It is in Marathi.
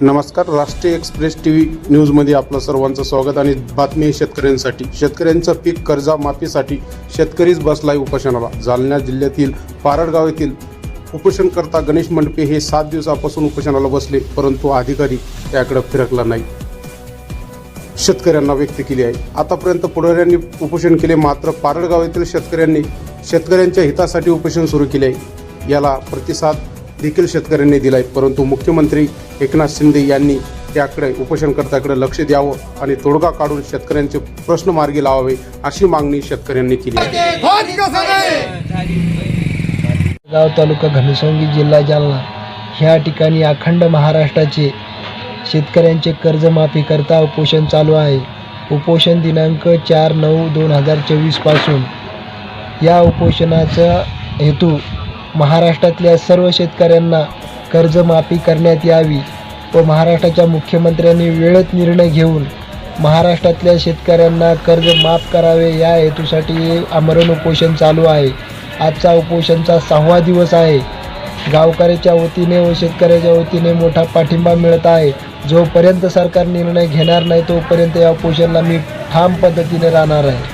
नमस्कार राष्ट्रीय एक्सप्रेस टी व्ही न्यूजमध्ये आपलं सर्वांचं स्वागत आणि बातमी शेतकऱ्यांसाठी. शेतकऱ्यांचं पीक कर्जा माफीसाठी शेतकरीच बसलाय उपोषणाला. जालना जिल्ह्यातील पारडगाव येथील उपोषणकर्ता गणेश मंडपे हे सात दिवसापासून उपोषणाला बसले परंतु अधिकारी त्याकडे फिरकला नाही. शेतकऱ्यांना व्यक्त केली आहे. आतापर्यंत पुढाऱ्यांनी उपोषण केले मात्र पारडगाव येथील शेतकऱ्यांनी शेतकऱ्यांच्या हितासाठी उपोषण सुरू केले आहे. याला प्रतिसाद देखील शेतकऱ्यांनी दिला आहे परंतु मुख्यमंत्री एकनाथ शिंदे यांनी त्याकडे उपोषणकर्त्याकडे लक्ष द्यावं आणि तोडगा काढून शेतकऱ्यांचे प्रश्न मार्गी लावावे अशी मागणी शेतकऱ्यांनी केली आहे. गाव तालुका घनसंगी जिल्हा जालना. ह्या ठिकाणी अखंड महाराष्ट्राचे शेतकऱ्यांचे कर्जमाफी करता उपोषण चालू आहे. उपोषण दिनांक चार नऊ दोन हजार चोवीसपासून या उपोषणाचा हेतू महाराष्ट्रातल्या सर्व शेतकऱ्यांना कर्जमाफी करण्यात यावी व महाराष्ट्राच्या मुख्यमंत्र्यांनी वेळेत निर्णय घेऊन महाराष्ट्रातल्या शेतकऱ्यांना कर्ज माफ करावे या हेतूसाठी आमरण उपोषण चालू आहे. आजचा उपोषणचा सहावा दिवस आहे. गावकऱ्याच्या वतीने व शेतकऱ्याच्या वतीने मोठा पाठिंबा मिळत आहे. जोपर्यंत सरकार निर्णय घेणार नाही तोपर्यंत या उपोषणला मी ठाम पद्धतीने राहणार आहे.